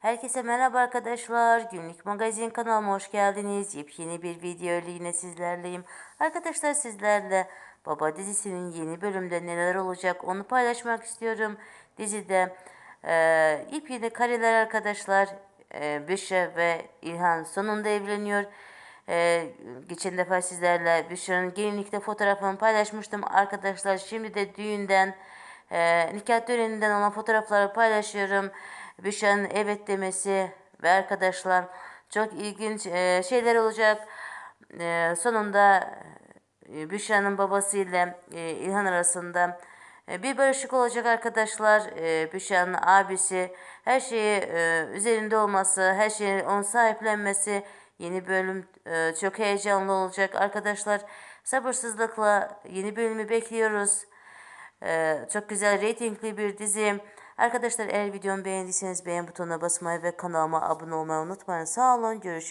Herkese merhaba arkadaşlar. Günlük magazin kanalıma hoş geldiniz. Yepyeni bir video ile yine sizlerleyim. Arkadaşlar sizlerle Baba dizisinin yeni bölümde neler olacak onu paylaşmak istiyorum. Dizide e, yepyeni kareler arkadaşlar. E, Büşra ve İlhan sonunda evleniyor. E, geçen defa sizlerle Büşra'nın gelinlikte fotoğrafını paylaşmıştım. Arkadaşlar şimdi de düğünden e, nikah töreninden olan fotoğrafları paylaşıyorum. Büşra'nın evet demesi ve arkadaşlar çok ilginç e, şeyler olacak. E, sonunda e, Büşra'nın babasıyla e, İlhan arasında e, bir barışık olacak arkadaşlar. E, Büşra'nın abisi her şeyi e, üzerinde olması, her şeyi onun sahiplenmesi yeni bölüm e, çok heyecanlı olacak arkadaşlar. Sabırsızlıkla yeni bölümü bekliyoruz. Ee, çok güzel reytingli bir dizi. Arkadaşlar eğer videomu beğendiyseniz beğen butonuna basmayı ve kanalıma abone olmayı unutmayın. Sağ olun görüşürüz.